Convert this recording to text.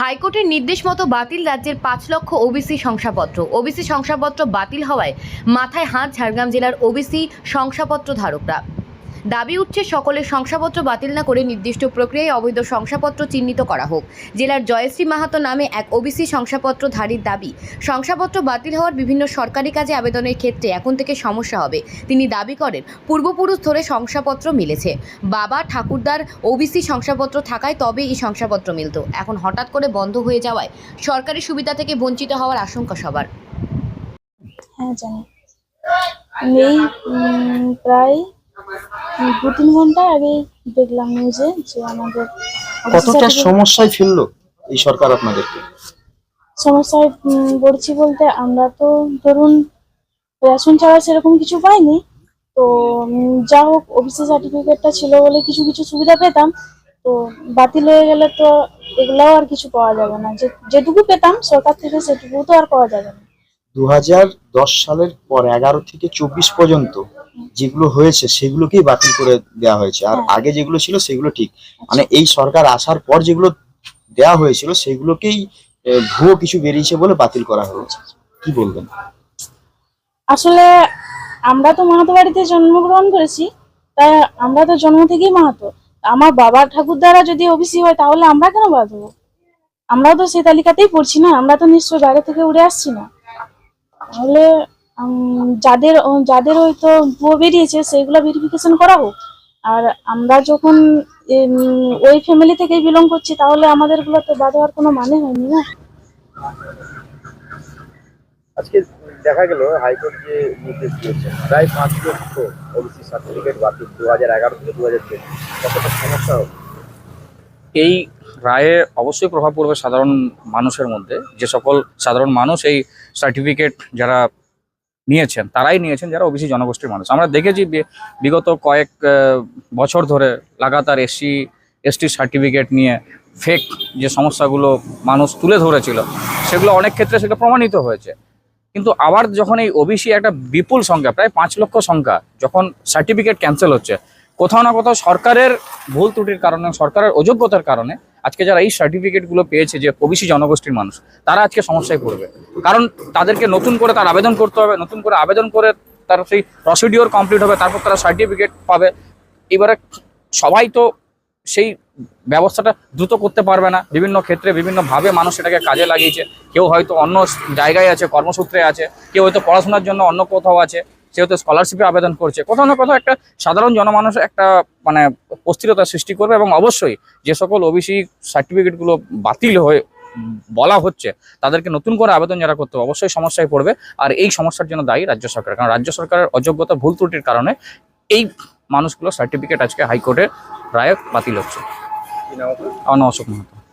হাইকোর্টের নির্দেশ মতো বাতিল রাজ্যের পাঁচ লক্ষ ওবিসি শংসাপত্র। ওবিসি শংসাপত্র বাতিল হওয়ায় মাথায় হাত ঝাড়গ্রাম জেলার ওবিসি শংসাপত্র ধারকরা। দাবি উঠছে সকলের শংসাপত্র বাতিল না করে নির্দিষ্ট প্রক্রিয়ায় অবৈধ শংসাপত্র চিহ্নিত করা হোক। জেলার জয়শ্রী মাহাতো নামে এক ওবিসি শংসাপত্রধারীর দাবি, শংসাপত্র বাতিল হওয়ার বিভিন্ন সরকারি কাজে আবেদনের ক্ষেত্রে এখন থেকে সমস্যা হবে। তিনি দাবি করেন, পূর্বপুরুষ ধরে শংসাপত্র মিলেছে। বাবা ঠাকুরদার ওবিসি শংসাপত্র থাকায় তবে এই শংসাপত্র মিলত। এখন হঠাৎ করে বন্ধ হয়ে যাওয়ায় সরকারি সুবিধা থেকে বঞ্চিত হওয়ার আশঙ্কা সবার। হ্যাঁ জানি। এই প্রায় দু তিন ঘণ্টা আগে দেখলাম নিউজে যে আমাদের কতটা সমস্যায় ফেলল এই সরকার আপনাদেরকে? সমস্যায় পড়ছি বলতে আমরা তো ধরুন রেশন ছাড়া সেরকম কিছু পাইনি। তো যা হোক ওবিসি সার্টিফিকেটটা ছিল বলে কিছু কিছু সুবিধা পেতাম। তো বাতিল হয়ে গেলে তো এগুলাও আর কিছু পাওয়া যাবে না। যে যেটুকু পেতাম সরকার থেকে সেটুকু তো আর পাওয়া যাবে না। দু দশ সালের পর এগারো থেকে চব্বিশ পর্যন্ত যেগুলো হয়েছে সেগুলোকেই বাতিল করে দেওয়া হয়েছে। আর হ্যাঁ। আগে যেগুলো ছিল সেগুলো ঠিক। মানে এই সরকার আসার পর যেগুলো দেওয়া হয়েছিল সেগুলোকেই ভুয়ো কিছু বেরিয়েছে বলে বাতিল করা হয়েছে। কি বলবেন? আসলে আমরা তো মাহাতো বাড়িতে জন্মগ্রহণ করেছি তাই আমরা তো জন্ম থেকেই মাহাতো। আমার বাবা ঠাকুর দ্বারা যদি ওবিসি হয় তাহলে আমরা কেন বাদ হব আমরাও তো সেই তালিকাতেই পড়ছি না আমরা তো নিশ্চয়ই বাইরে থেকে উড়ে আসছি না। তাহলে যাদের যাদের ওই তো ভুয়ো বেরিয়েছে সেইগুলো ভেরিফিকেশন করাবো। আর আমরা যখন ওই ফ্যামিলি থেকেই বিলং করছি তাহলে আমাদেরগুলো তো বাদ হওয়ার কোনো মানে হয়নি না? আজকে দেখা গেল হাইকোর্ট যে নির্দেশ দিয়েছে। প্রায় পাঁচ লক্ষ ওবিসি সার্টিফিকেট বাতিল দু হাজার এগারো থেকে দু হাজার তেইশ। কতটা সমস্যা হবে? এই রায়ে অবশ্যই প্রভাব পড়বে সাধারণ মানুষের মধ্যে। যে সকল সাধারণ মানুষ এই সার্টিফিকেট যারা নিয়েছেন, তারাই নিয়েছেন যারা ওবিসি জনগোষ্ঠীর মানুষ। আমরা দেখেছি বিগত কয়েক বছর ধরে লাগাতার এসসি, এসটি সার্টিফিকেট নিয়ে ফেক যে সমস্যাগুলো মানুষ তুলে ধরেছিল, সেগুলো অনেক ক্ষেত্রে সেটা প্রমাণিত হয়েছে। কিন্তু আবার যখন এই ওবিসি একটা বিপুল সংখ্যা, প্রায় পাঁচ লক্ষ সংখ্যা যখন সার্টিফিকেট ক্যান্সেল হচ্ছে, কোথাও না কোথাও সরকারের ভুল ত্রুটির কারণে, সরকারের অযোগ্যতার কারণে আজকে যারা এই সার্টিফিকেটগুলো পেয়েছে যে ওবিসি জনগোষ্ঠীর মানুষ, তারা আজকে সমস্যায় পড়বে। কারণ তাদেরকে নতুন করে তার আবেদন করতে হবে, নতুন করে আবেদন করে তার সেই প্রসিডিওর কমপ্লিট হবে, তারপর তারা সার্টিফিকেট পাবে। এবারে সবাই তো সেই ব্যবস্থাটা দ্রুত করতে পারবে না। বিভিন্ন ক্ষেত্রে বিভিন্নভাবে মানুষ এটাকে কাজে লাগিয়েছে। কেউ হয়তো অন্য জায়গায় আছে, কর্মসূত্রে আছে, কেউ হয়তো পড়াশোনার জন্য অন্য কোথাও আছে। সে হয়তো স্কলারশিপে আবেদন করছে কোথাও না কোথাও একটা সাধারণ জনমানুষ একটা মানে অস্থিরতা সৃষ্টি করবে এবং অবশ্যই যে সকল ওবিসি সার্টিফিকেটগুলো বাতিল হয়ে বলা হচ্ছে তাদেরকে নতুন করে আবেদন যারা করতে হবে অবশ্যই সমস্যায় পড়বে। আর এই সমস্যার জন্য দায়ী রাজ্য সরকার কারণ রাজ্য সরকারের অযোগ্যতা ভুল ত্রুটির কারণে এই মানুষগুলো সার্টিফিকেট আজকে হাইকোর্টের রায়ে বাতিল হচ্ছে। কি নাম আপনার? আমার অশোক মাহাতো।